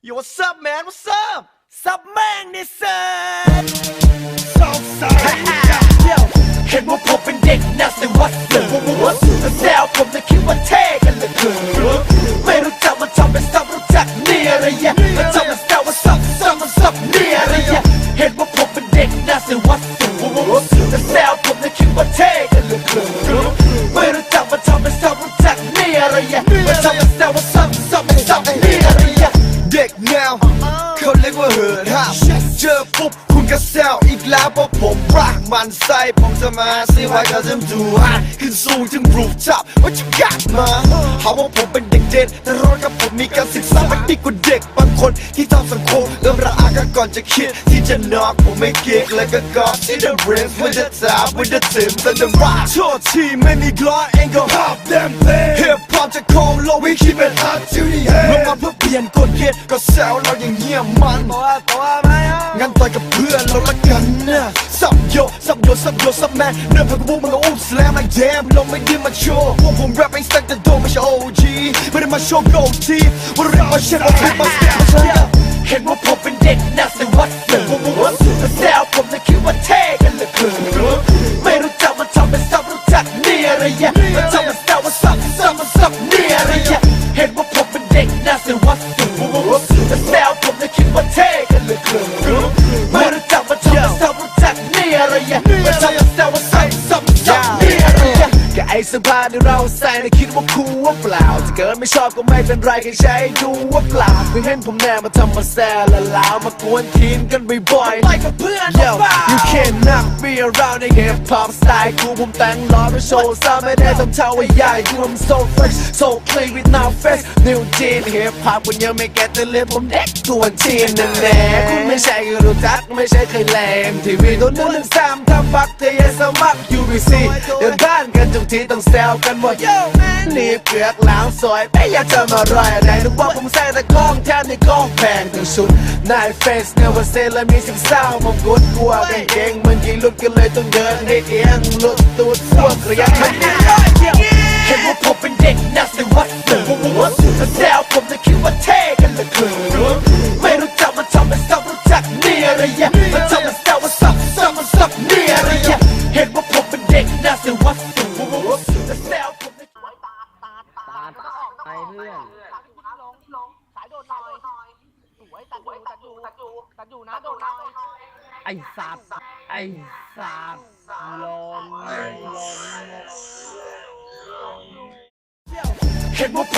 Yo what's up man what's up ซับแม่งนี่เสิร์ฟ Southside เห็นว่าผมเป็นเด็กน่าสิวัดเสิร์ฟแซวผมจะคิดว่าเท่กันเหลือเกินไม่รู้จักมันชอบเป็นซับรู้จักนี่อะไรเงี้ยมันชอบเป็นแซวว่าซับซับมันซับนี่อะไรเงี้ยเห็นว่าผมเป็นเด็กน่าสิวัดเสิร์ฟแซวผมจะคิดว่ วเขาเรียกว่าเหินห้ามเจอปุ๊บคุณก็แซวอีกแล้วเพราะผมรักมันใส่ผมจะมาซีไว้ก็จะดูฮันขึ้นสูงถึงรูฟท็อปว่าจะกลับมาหาว่าผมเป็นเด็กเด่นแต่ร้อนกับผมมีการศึกษาไม่ดีกว่าเด็กบางคนที่ทำสังคมเริ่มระอากันก่อนจะคิดที่จะนอกผมไม่เก๊กแล้วก็กอดที่ the brains with the top with the tims and the rock โทษทีไม่มีกล้อเองก็ hop them thing hip hop จะคงโลกวิคิดเป็น hot to the head ลงมาเพื่อ เปลี่ยนกฎเกณฑ์ก็แซวเราอย่างเงี้ยมันตัวตัวไหมงั้นต่อยกับเพื่อนเราละกันนะสับโยสับโยสับโยสับแมนเดินผ่านกับพวกมึงก็อุ้มสแลม like damn ลงไม่ได้มาโชว์พวกผมแรปไม่สักแต่โดไม่ใช่ OG ไม่ได้มาโชว์โกทีว่าเรียกมาเช่นว่าเป็นมาสเก็ตมาใช่เห็นว่าผม เสื้อผ้าที่เราใส่น่ะคิดว่าคูลว่าเปล่าถ้าเกิดไม่ชอบก็ไม่เป็นไรแค่ใช้ดูว่าเปล่าเพิ่งเห็นผมแน่มาทำมาแซ่ละลาวมากวนทีนกันบ่อยๆไปกับเพื่อน Yo you cannot be around ใน hip hop style กูผมแต่งล้อไปโชว์ซ้ำไม่ได้ต้องเท่าว่าใหญ่กู I'm so fresh so clean with no face new jean hip hop คุณยังไม่แก่แต่เรียนผมเด็กตัวทีนนั่นแหละคุณไม่ใช่ก็รู้จักไม่ใช่เคยแลมทีวีตัวนึงหนึ่งสามถ้าฟักเธออย่าสมัคร UBC เดินบ้านกันทุกทีต้องแซวกันว่า Yo man รีบเกือกหลังสวยไม่อยากจะมาร่อยอะไรนึกว่าผมใส่แต่ของแทนในกล้องแพงทั้งชุดนายเฟสเนวเซและมีสิบสาวมงกุฎกลัวกางเกงมันยิงลุดกันเลยต้องเดินให้เอียงหลุดตูดพวกระยะมันไม่ได้เห็นว่าผมเป็นเด็กน่าสิวัดเสิร์ฟแซวผมจะคิดว่าเท่กันเหลือนไม่รู้จักมันชอบเป็นซับรู้จักนี่อะไรเงี้ยมันชอบเป็นแซวว่าซับซับมันซับนี่อะไรยเห็ ตัดอยู่ตัดอยู่ตัดอยู่นะโดนหน่อยไอ้สัตว์ไอ้สัตว์ลนลนเห็นว่าผมเป็นเด็กน่าสิวัดเสิร์ฟแซวผมจะคิดว่าเ